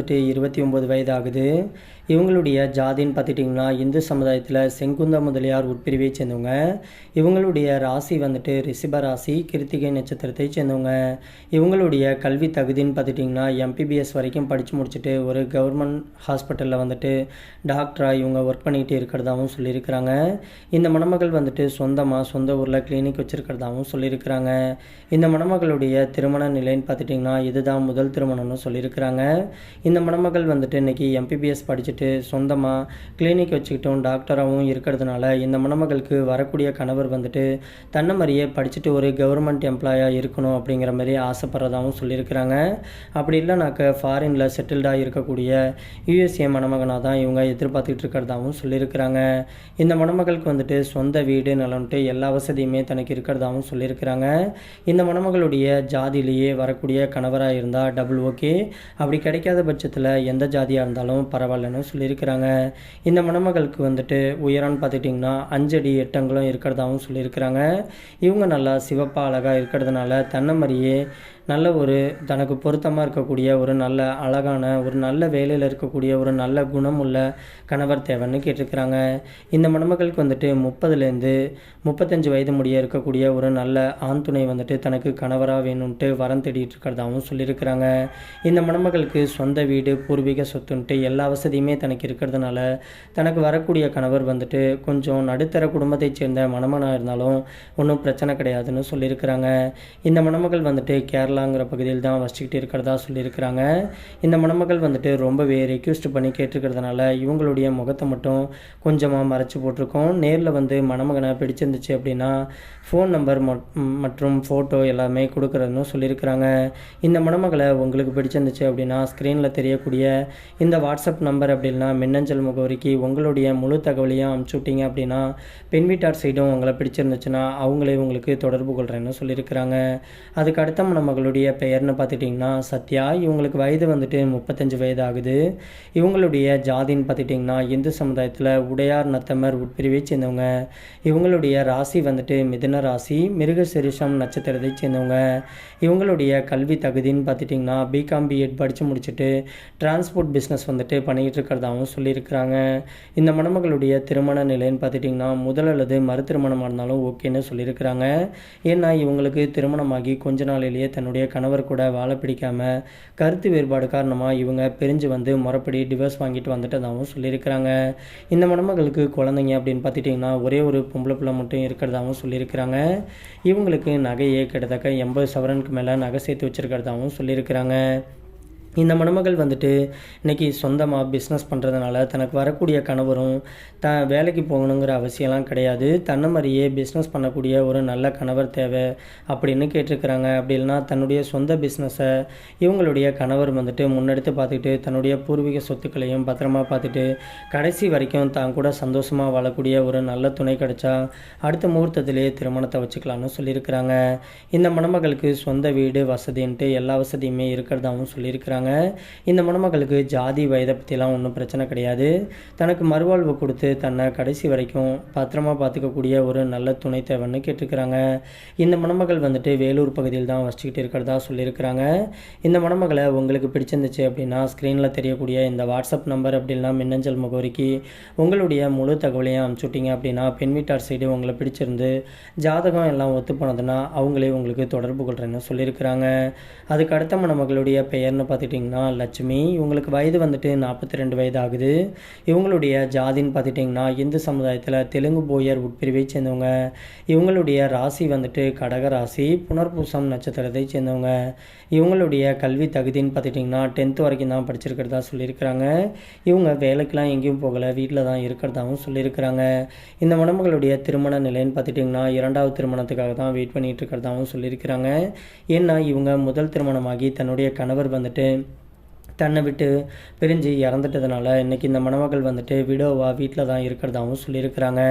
வந்துட்டு இருபத்தி ஒம்பது வயது ஆகுது இவங்களுடைய ஜாதின்னு பார்த்துட்டிங்கன்னா இந்து சமுதாயத்தில் செங்குந்த முதலியார் உட்பிரிவை சேர்ந்தவங்க. இவங்களுடைய ராசி வந்துட்டு ரிஷிப ராசி கிருத்திகை நட்சத்திரத்தை சேர்ந்தவங்க. இவங்களுடைய கல்வி தகுதின்னு பார்த்துட்டிங்கன்னா எம்பிபிஎஸ் வரைக்கும் படித்து முடிச்சுட்டு ஒரு கவர்மெண்ட் ஹாஸ்பிட்டலில் வந்துட்டு டாக்டராக இவங்க ஒர்க் பண்ணிக்கிட்டு இருக்கிறதாகவும் சொல்லியிருக்கிறாங்க. இந்த மணமகள் வந்துட்டு சொந்தமாக சொந்த ஊரில் கிளினிக் வச்சுருக்கிறதாகவும் சொல்லியிருக்கிறாங்க. இந்த மணமகளுடைய திருமண நிலைன்னு பார்த்துட்டிங்கன்னா இதுதான் முதல் திருமணம்னு சொல்லியிருக்கிறாங்க. இந்த மணமகள் வந்துட்டு இன்றைக்கி எம்பிபிஎஸ் படிச்சுட்டு சொந்தமாக கிளினிக் வச்சுக்கிட்டும் டாக்டராகவும் இருக்கிறதுனால இந்த மணமகளுக்கு வரக்கூடிய கணவர் வந்துட்டு தன்னை மாதிரியே படிச்சுட்டு ஒரு கவர்மெண்ட் எம்ப்ளாயாக இருக்கணும் அப்படிங்கிற மாதிரி ஆசைப்படுறதாகவும் சொல்லியிருக்கிறாங்க. அப்படி இல்லைனாக்க ஃபாரினில் செட்டில்டாக இருக்கக்கூடிய யூஎஸ்ஏ மணமகனாக தான் இவங்க எதிர்பார்த்துக்கிட்டு இருக்கிறதாகவும் சொல்லியிருக்கிறாங்க. இந்த மணமகளுக்கு வந்துட்டு சொந்த வீடு நலன்ட்டு எல்லா வசதியுமே தனக்கு இருக்கிறதாகவும் சொல்லியிருக்கிறாங்க. இந்த மணமகளுடைய ஜாதியிலேயே வரக்கூடிய கணவராக இருந்தால் டபுள் ஓகே அப்படி கிடைக்காத பட்சத்தில் எந்த ஜாதியாக இருந்தாலும் பரவாயில்லன்னு சொல்லியிருக்கிறாங்க. இந்த மணமகளுக்கு வந்துட்டு உயரம்னு பார்த்துக்கிட்டிங்கன்னா அஞ்சடி எட்டங்களும் இருக்கிறதாகவும் சொல்லியிருக்கிறாங்க. இவங்க நல்லா சிவப்பாக அழகாக இருக்கிறதுனால தன்னை மாதிரியே நல்ல ஒரு தனக்கு பொருத்தமாக இருக்கக்கூடிய ஒரு நல்ல அழகான ஒரு நல்ல வேலையில் இருக்கக்கூடிய ஒரு நல்ல குணமுள்ள கணவர் தேவைன்னு கேட்டிருக்கிறாங்க. இந்த மணமகளுக்கு வந்துட்டு முப்பதுலேருந்து முப்பத்தஞ்சு வயது முடிய இருக்கக்கூடிய ஒரு நல்ல ஆண் துணை வந்துட்டு தனக்கு கணவராக வேணும்ன்ட்டு வரம் தேடிட்டு இருக்கிறதாகவும் சொல்லியிருக்கிறாங்க. இந்த மணமகளுக்கு சொந்த வீடு பூர்வீக சொத்துன்ட்டு எல்லா வசதியுமே தனக்கு இருக்கிறதுனால தனக்கு வரக்கூடிய கணவர் வந்துட்டு கொஞ்சம் நடுத்தர குடும்பத்தைச் சேர்ந்த மணமனாக இருந்தாலும் ஒன்றும் பிரச்சனை கிடையாதுன்னு சொல்லியிருக்கிறாங்க. இந்த மணமகள் வந்துட்டு கேரளா கேரளாங்கிற பகுதியில் தான் வசிச்சுக்கிட்டு இருக்கிறதா சொல்லியிருக்கிறாங்க. இந்த மணமகள் வந்துட்டு ரொம்பவே ரெக்யூஸ்ட் பண்ணி கேட்டிருக்கிறதுனால இவங்களுடைய முகத்தை மட்டும் கொஞ்சமாக மறைச்சி போட்டிருக்கோம். நேரில் வந்து மணமகனை பிடிச்சிருந்துச்சு அப்படின்னா ஃபோன் நம்பர் மற்றும் ஃபோட்டோ எல்லாமே கொடுக்குறதுன்னு சொல்லியிருக்கிறாங்க. இந்த மணமகளை உங்களுக்கு பிடிச்சிருந்துச்சு அப்படின்னா ஸ்க்ரீனில் தெரியக்கூடிய இந்த வாட்ஸ்அப் நம்பர் அப்படின்னா மின்னஞ்சல் முகவரிக்கு உங்களுடைய முழு தகவலையும் அனுப்பிச்சு விட்டீங்க அப்படின்னா பெண் வீட்டார் சைடும் உங்களை பிடிச்சிருந்துச்சுன்னா அவங்களே உங்களுக்கு தொடர்பு கொள்கிறேன்னு சொல்லியிருக்கிறாங்க. அதுக்கு அடுத்த மணமகளுடைய பெயர்னு பார்த்துட்டிங்கன்னா சத்யா இவங்களுக்கு வயது வந்துட்டு முப்பத்தஞ்சு வயது ஆகுது இவங்களுடைய ஜாதின்னு பார்த்துட்டிங்கன்னா இந்து சமுதாயத்தில் உடையார் நத்தமர் உட்பிரிவை சேர்ந்தவங்க. இவங்களுடைய ராசி வந்துட்டு மிதுன ராசி மிருக சிரிஷம் நட்சத்திரத்தை சேர்ந்தவங்க. இவங்களுடைய கல்வி தகுதின்னு பார்த்துட்டிங்கன்னா பிகாம் பிஎட் படித்து முடிச்சுட்டு டிரான்ஸ்போர்ட் பிஸ்னஸ் வந்துட்டு பண்ணிகிட்டு இருக்கிறதாகவும் சொல்லியிருக்கிறாங்க. இந்த மணமகளுடைய திருமண நிலைன்னு பார்த்துட்டிங்கன்னா முதல் அல்லது மறு திருமணமாக இருந்தாலும் ஓகேன்னு சொல்லியிருக்கிறாங்க. ஏன்னா இவங்களுக்கு திருமணமாகி கொஞ்ச நாளிலேயே தன்னுடைய கணவர் கூட வாழ பிடிக்காமல் கருத்து வேறுபாடு காரணமாக இவங்க பிரிஞ்சு வந்து முறைப்படி டிவோர்ஸ் வாங்கிட்டு வந்துட்டதாகவும் சொல்லியிருக்கிறாங்க. இந்த மணமகளுக்கு குழந்தைங்க அப்படின்னு பார்த்துட்டிங்கன்னா ஒரே ஒரு பொம்பளை பிள்ளை மட்டும் இருக்கிறதாகவும் சொல்லியிருக்கிறாங்க. இவங்களுக்கு நகையே கிட்டத்தக்க எண்பது சவரனுக்கு மேலே நகை சேர்த்து வச்சுருக்கிறதாகவும் சொல்லியிருக்கிறாங்க. இந்த மணமகள் வந்துட்டு இன்றைக்கி சொந்தமாக பிஸ்னஸ் பண்ணுறதுனால தனக்கு வரக்கூடிய கணவரும் த வேலைக்கு போகணுங்கிற அவசியம்லாம் கிடையாது. தன்னை மாதிரியே பிஸ்னஸ் பண்ணக்கூடிய ஒரு நல்ல கணவர் தேவை அப்படின்னு கேட்டிருக்கிறாங்க. அப்படி இல்லைனா தன்னுடைய சொந்த பிஸ்னஸை இவங்களுடைய கணவர் வந்துட்டு முன்னெடுத்து பார்த்துக்கிட்டு தன்னுடைய பூர்வீக சொத்துக்களையும் பத்திரமா பார்த்துட்டு கடைசி வரைக்கும் தான் கூட சந்தோஷமாக வாழக்கூடிய ஒரு நல்ல துணை கிடைச்சா அடுத்த முகூர்த்தத்திலேயே திருமணத்தை வச்சுக்கலாம்னு சொல்லியிருக்கிறாங்க. இந்த மணமகளுக்கு சொந்த வீடு வசதின்ட்டு எல்லா வசதியுமே இருக்கிறதாகவும் சொல்லியிருக்கிறாங்க. இந்த மணமகளுக்கு ஜாதி வயதை பற்றிலாம் ஒன்றும் பிரச்சனை கிடையாது. தனக்கு மறுவாழ்வு கொடுத்து தன்னை கடைசி வரைக்கும் பத்திரமா பார்த்துக்கக்கூடிய ஒரு நல்ல துணை தேவைன்னு கேட்டிருக்கிறாங்க. இந்த மணமகள் வந்துட்டு வேலூர் பகுதியில் தான் வசிச்சுக்கிட்டு இருக்கிறதா சொல்லியிருக்கிறாங்க. இந்த மணமகளை உங்களுக்கு பிடிச்சிருந்துச்சு அப்படின்னா ஸ்க்ரீனில் தெரியக்கூடிய இந்த வாட்ஸ்அப் நம்பர் அப்படின்னா மின்னஞ்சல் முகவரிக்கு உங்களுடைய முழு தகவலையும் அனுப்பிச்சுட்டிங்க அப்படின்னா பெண் வீட்டார் சைடு உங்களை பிடிச்சிருந்து ஜாதகம் எல்லாம் ஒத்து போனதுன்னா அவங்களே உங்களுக்கு தொடர்பு கொள்கிறேன்னு சொல்லியிருக்கிறாங்க. அதுக்கு அடுத்த மணமகளுடைய பெயர்னு பார்த்துட்டு பார்த்துட்டிங்கன்னா லட்சுமி இவங்களுக்கு வயது வந்துட்டு நாற்பத்தி ரெண்டு வயது ஆகுது இவங்களுடைய ஜாதின்னு பார்த்துட்டிங்கன்னா இந்து சமுதாயத்தில் தெலுங்கு போயர் உட்பிரிவை சேர்ந்தவங்க. இவங்களுடைய ராசி வந்துட்டு கடக ராசி புனர்பூசம் நட்சத்திரத்தை சேர்ந்தவங்க. இவங்களுடைய கல்வி தகுதின்னு பார்த்துட்டிங்கன்னா டென்த்து வரைக்கும் தான் படிச்சிருக்கிறதா சொல்லியிருக்கிறாங்க. இவங்க வேலைக்கெலாம் எங்கேயும் போகலை வீட்டில் தான் இருக்கிறதாகவும் சொல்லியிருக்கிறாங்க. இந்த மணமகளுடைய திருமண நிலைன்னு பார்த்துட்டிங்கன்னா இரண்டாவது திருமணத்துக்காக தான் வெயிட் பண்ணிகிட்டு இருக்கிறதாகவும் சொல்லியிருக்கிறாங்க. ஏன்னா இவங்க முதல் திருமணமாகி தன்னுடைய கணவர் வந்துட்டு தன்னை விட்டு பிரிஞ்சு இறந்துட்டதுனால இன்றைக்கி இந்த மணமகள் வந்துட்டு விடோவா வீட்டில் தான் இருக்கிறதாகவும் சொல்லியிருக்கிறாங்க.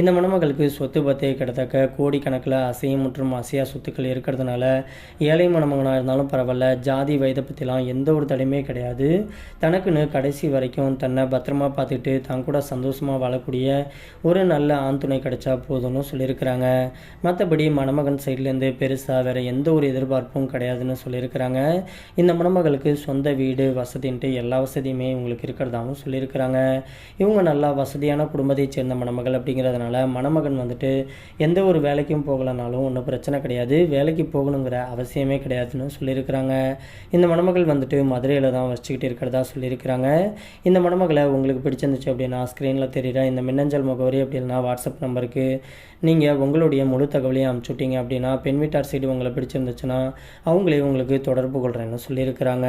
இந்த மணமகளுக்கு சொத்து பத்தே கிட்டத்தக்க கோடிக்கணக்கில் அசையும் மற்றும் அசையா சொத்துக்கள் இருக்கிறதுனால ஏழை மணமகனாக இருந்தாலும் பரவாயில்ல ஜாதி வயதை பற்றிலாம் எந்த ஒரு தடையுமே கிடையாது. தனக்குன்னு கடைசி வரைக்கும் தன்னை பத்திரமா பார்த்துட்டு தான் கூட சந்தோஷமாக வாழக்கூடிய ஒரு நல்ல ஆண் துணை கிடைச்சா போதும்னு சொல்லியிருக்கிறாங்க. மற்றபடி மணமகன் சைட்லேருந்து பெருசாக வேறு எந்த ஒரு எதிர்பார்ப்பும் கிடையாதுன்னு சொல்லியிருக்கிறாங்க. இந்த மணமகளுக்கு சொந்த வீடு வசதின்ட்டு எல்லா வசதியுமே இவங்களுக்கு இருக்கிறதாகவும் சொல்லியிருக்கிறாங்க. இவங்க நல்லா வசதியான குடும்பத்தை சேர்ந்த மணமகள் அப்படிங்கிறதுனால மணமகன் வந்துட்டு எந்த ஒரு வேலைக்கும் போகலனாலும் ஒன்றும் பிரச்சனை கிடையாது. வேலைக்கு போகணுங்கிற அவசியமே கிடையாதுன்னு சொல்லியிருக்கிறாங்க. இந்த மணமகள் வந்துட்டு மதுரையில் தான் வச்சுக்கிட்டு இருக்கிறதா சொல்லியிருக்கிறாங்க. இந்த மணமகளை உங்களுக்கு பிடிச்சிருந்துச்சு அப்படின்னா ஸ்க்ரீனில் தெரியுற இந்த மின்னஞ்சல் முகவரி அப்படின்னா வாட்ஸ்அப் நம்பருக்கு நீங்கள் உங்களுடைய முழு தகவலையும் அனுப்பிச்சுட்டீங்க அப்படின்னா பெண் வீட்டார் சைடு உங்களை பிடிச்சிருந்துச்சுன்னா அவங்களே உங்களுக்கு தொடர்பு கொள்கிறேன்னு சொல்லியிருக்கிறாங்க.